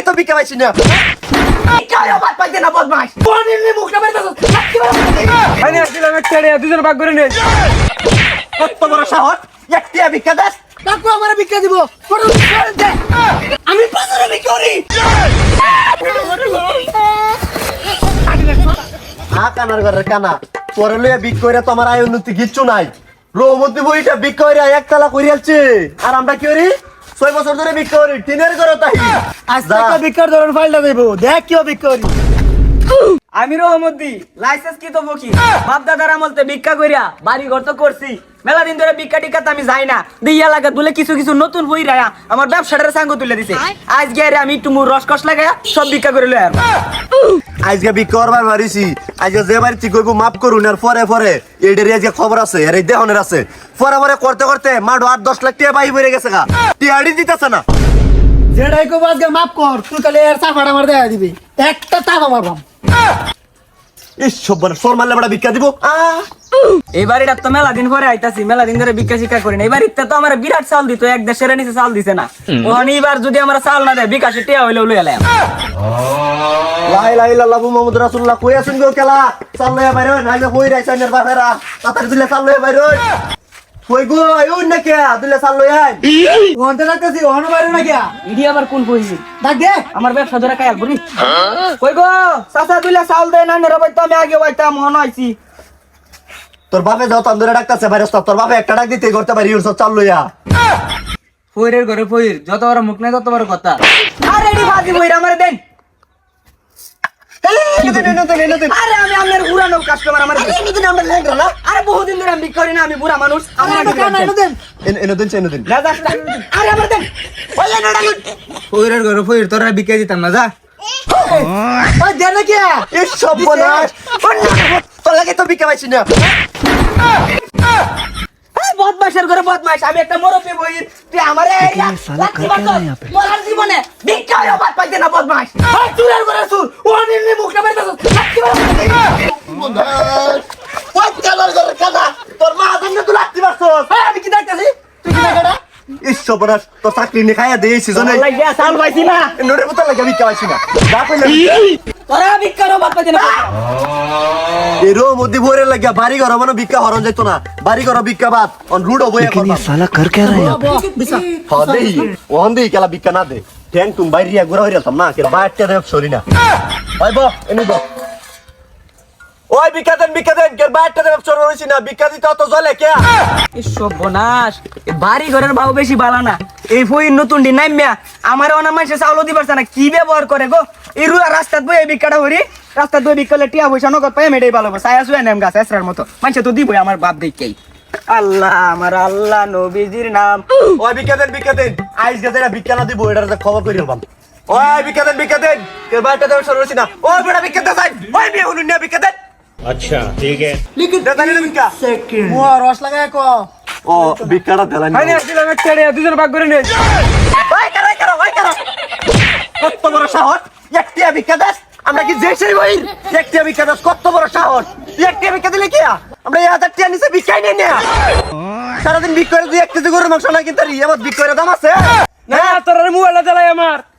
লাগে তো বিকে পাইছি না? দুজন ভাগ করে নে। কত বড় সাহস? একটা বিকা দাস? কাকু আমার ভিক্ষা দিব। ভিক্ষা। আমি বাজারে বিক্রি করি। আ কানার ঘরের কানা। পরে লইয়া বিক করে তোমার আয় উন্নতি কিচ্ছু নাই। রৌমতি বইটা বিক করে একতলা করিয়ালছে আর আমরা কি করি? ছয় বছর ধরে বিক করি টিনের ঘরে তাই। আজ থেকে ভিক্ষার ধরন ফাইলটা দেবো। দেখ কি ভিক্ষা করি আমি রহমদ্দি লাইসেন্স কি তো বকি বাপ দাদার আমলতে ভিক্ষা কইরা বাড়ি ঘর তো করছি। মেলা দিন ধরে ভিক্ষা টিকা আমি যাই না। দিয়া লাগা বলে কিছু কিছু নতুন বই রায়া আমার ব্যবসাটার সাঙ্গ তুলে দিছে। আজ গিয়ে আমি একটু মুর রসকস লাগায়া সব ভিক্ষা করে লয় আজকে বি করবার মারিছি। আজকে যে বাড়ি ঠিক করব মাফ করুন, আর পরে পরে এইটার আজকে খবর আছে, আর এই দেহনের আছে। পরে পরে করতে করতে মাঠো আট দশ লাখ টিয়া বাই বেড়ে গেছে গা। টিয়াড়ি দিতেছে না। যেটাই কো আজকে মাফ কর, তুই তাহলে এর চাপাটা মার দেয়া দিবি। একটা চাপা মারবাম। ইস সব সর মারলে বড় ভিক্ষা দিব। আহ এই তো মেলা দিন পরে আইতাছি মেলা দিন ধরে ভিক্ষা শিক্ষা করি না। এবার বাড়িতে তো আমার বিরাট চাল দিত এক দেশের নিচে চাল দিছে না। ওখানে এবার যদি আমার চাল না দেয় বিকাশে টিয়া হইলে লই এলাম লাই লাই লাল্লাহু মুহাম্মদ রাসূলুল্লাহ কই আছেন গো কেলা চাল লইয়া বাইরে না যে কই রাইছেন বাপেরা। তাতার দিলে চাল লইয়া বাইরে কই গো? আইউন না কে দিলে চাল লইয়া ওখানতে ডাকতেছি ওখানে বাইরে না গিয়া ইডি আবার কোন কইছি? ডাক দে। আমার ব্যবসা ধরে কায়াল বুড়ি কই গো? চাচা দুইলা চাল দেয় না নেরা বাইতো আমি আগে বাইতাম মন আইছি। তোর বাপে যাও তন্দুরে ডাকতাছে বাইরে তোর বাপে একটা ডাক দিতে করতে পারি সব চাল লইয়া। ফইরের ঘরে ফইর যত বড় মুখ নাই তত বড় কথা। আরে এডি বাজি বইরা আমারে আরে আমি আপনার উড়ানো কাস্টমার আমার আরে বহুদিন ধরে আমি করি না আমি বুড়া মানুষ আমার এনে দেন এনে দিন এনে দিন রাজা আরে আমার দেন ফইরের ঘরে ফইর তোরা বিকে দিতাম না যা ওই দে না গিয়া এই সব বনাস তোর লাগে তো বিকে পাইছি না বদমাশের ঘরে বদমাশ আমি একটা মুরব্বী বই তুই আমারে মরার জীবনে ভিক্ষা পাইতে না বদমাশ চুরের করে চুর ওখানে নি মুখটা তোর চাকরি নিয়ে খাইয়া দিয়েছিস চাল পাইছি না নোটের পোতা লাগে ভিক্ষা পাইছি না এরও মধ্যে ভরে লাগিয়া বাড়ি ঘর মানে ভিক্ষা হরণ যাইতো না বাড়ি ঘর ভিক্ষা বাদ অন রুড হবে এখন সালা কর কে রে হদেই ওহন দেই কেলা ভিক্ষা না দে ঠ্যাং তুমি বাইরে বাইরটা সরি না ওই ভিক্ষা দেন ভিক্ষা দেন বাইরটা দেব হইছি না ভিক্ষা দিতে অত জলে কে? এই বাড়ি ঘরের ভাও বেশি বালা না। এই ফই নতুন দিন নাইমিয়া আমার অনার মানুষের চাউল দিবার না কি ব্যবহার করে গো? এই রুয়া রাস্তাত বই এই ভিক্ষাটা হরি রাস্তাত বই ভিক্ষালে টিয়া পয়সা নগদ পাই মেটাই ভালো সায়া সুয়া নেম গাছ এসরার মতো। মানুষে তো দিবই আমার বাপ দেখেই আল্লাহ আমার আল্লাহ নবীজির নাম। ওই ভিক্ষা দেন ভিক্ষা দেন আইস গেছে ভিক্ষা না দিব এটার যে খবর করি হবাম ওই ভিক্ষা দেন ভিক্ষা দেন বাইরটা দেব হইছি না। ওই বেটা ভিক্ষা দেন ওই হলুন না ভিক্ষা দেন। अच्छा ठीक है লিখিত দেন না ভিক্ষা মুয়া রস লাগায় ক ও ভিক্ষাটা দেলান আমি আসছিলাম একটা রে দুজন ভাগ করে নে ওই কারা ওই কারা ওই কারা কত বড় সাহস একটিয়া ভিক্ষা দাস আমরা কি যে সেই বই একটিয়া ভিক্ষা দাস কত বড় সাহস একটিয়া ভিক্ষা দিলে কি আমরা এই হাজার টিয়া নিচে ভিক্ষাই নেই না সারাদিন ভিক্ষা করে দুই এক কেজি গরুর মাংস না কিন্তু আমার ভিক্ষার দাম আছে না তোর মোবাইলটা চালাই আমার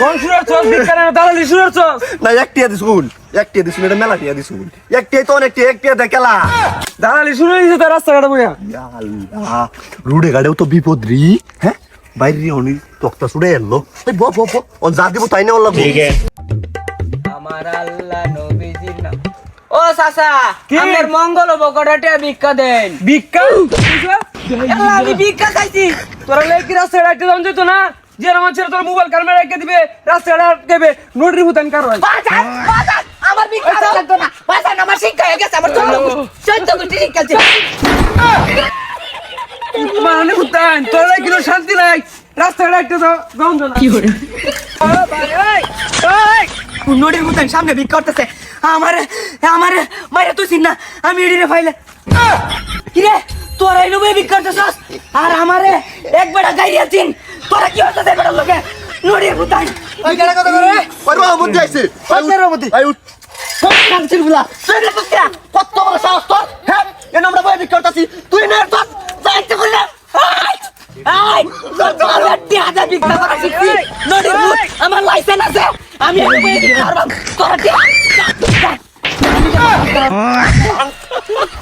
কোন সুরের চস বিজ্ঞানের দালালি এটা মেলা টিয়া দিছুন একটিয়া তো দালালি শুরু হয়েছে তো রাস্তাঘাটে বইয়া। তো বিপদ রি হ্যাঁ? বাইরে অনি তক্তা সুড়ে এলো। এই বপ ও যা দিব তাই না আল্লাহ ঠিক আমার আল্লাহ নবীজির নাম। ও সাসা আমার মঙ্গল বকড়াটা ভিক্ষা দেন। ভিক্ষা? আমি ভিক্ষা খাইছি। তোরা লেকি রাস্তা রাখতে দাম যেত না? যে আমার ছেলে তোর মোবাইল কারমে রেখে দিবে? রাস্তা দেবে। নোটরি ভুতান কার হয় আমার ভিক্ষা লাগতো না। বাসান আমার শিক্ষা হয়ে গেছে আমার চোদ্দ চোদ্দ কোটি শিক্ষা মানে ভুতান তোর লেকি শান্তি নাই। রাস্তা রাখতে দাও দাম না। কি করে নোটের ভুতান সামনে ভিক্ষা করতেছে। আমার আমার মাইরে তুই চিন না আমি এডিরে ফাইলে। কিরে তোরা এই নবে বিক্রি করতেছস? আর আমারে এক বেটা গাই আছিন তোরা কি হচ্ছে এই বেটার লগে? নড়িয়ে বুতাই ওই কেডা কথা করে ওই রহমত যাইছে ওই কে রহমতি? আই উঠ। কাঞ্চিরগুলা তুই না তো কত বড় সাহস তোর? হ্যাঁ এন আমরা বই বিক্রি তুই না তোর যাইতে করলে আই তোরা টিয়া দা বিক্রি করা শিখছি। নড়িয়ে বুত আমার লাইসেন্স আছে। আমি এই নবে বিক্রি করব। তোরা টিয়া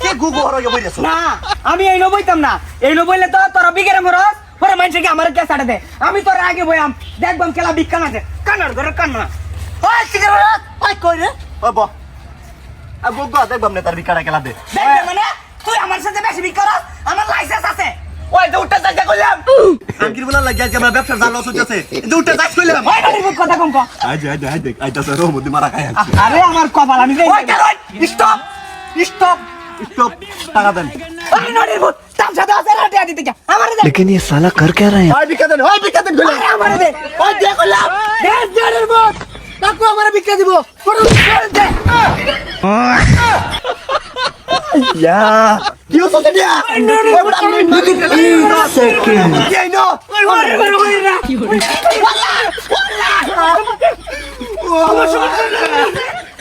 কে গুগু হরগে বইরেছ না আমি এই নবইতাম না। এই নবইলে তো তোরা বিগেরে মরস পরে আমার কে সাড়ে দে। আমি তোর আগে বইয়াম দেখবাম খেলা বিজ্ঞান আছে। কান্নার ঘরে কান্না। ওই সিগারেট ওই কই রে? ওই ব। দেখবাম না তার বিকারা খেলা দে। দেখবে মানে তুই আমার সাথে বেশি বিক্রি আমার লাইসেন্স আছে। ওই যে উঠতে আঙ্কির বলা লাগি আজকে আমরা জাল লস যে উঠতে ওই কথা কম কো। যে আই দেখ আইতা তো মারা খায় আরে আমার কপাল আমি ওই স্টপ স্টপ স্টপ টাকা দেন ওই তার সাথে আছে না টিয়া দিতে যা আমারে দে लेकिन ये साला कर क्या रहे हैं ওই বিকা দেন ওই বিকা দেন কইলাম আরে আমারে দে ওই দে কইলাম দে নড়িয়ে বুত তাকু আমারে বিক্রি দিব পুরো দে ইয়া কি হচ্ছে দিয়া ওই বড় আমি নদী সেকেন্ড কি আইনো ওই ওরে ওরে ওরে না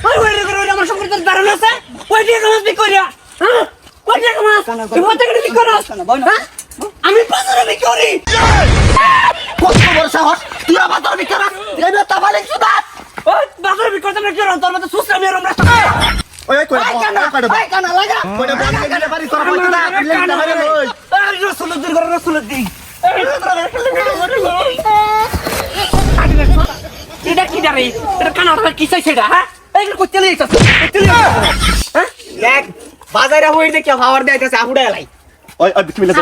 ওই ওরে ওরে ওরে আমার সম্পর্কে তোর ধারণা আছে ওই দিয়ে কাজ বিক্রি করিয়া হ্যাঁ হ্যাঁ? আমি বাজারে বিক্রি করি কত বড় সাহস তুই আমার তোর বিকা এই না তাবালে সুদা ওই বাজারে বিক্রি করতে কি তোর মত সুসরা মেরম রাস্তা ওই কই কানা ওই কানা লাগা কই বল দিতে পারি তোর বলতে না দিতে পারি ওই এই রসুলুদ্দিন করে রসুলুদ্দিন এটা কি দাঁড়ি এটা কানাটা কি চাই সেটা হ্যাঁ যাচ্ছে হ্যাঁ দেখ বাজারে হই দেখি খাবার দেইতেছে আহুড়া লাই ওই বিসমিল্লাহ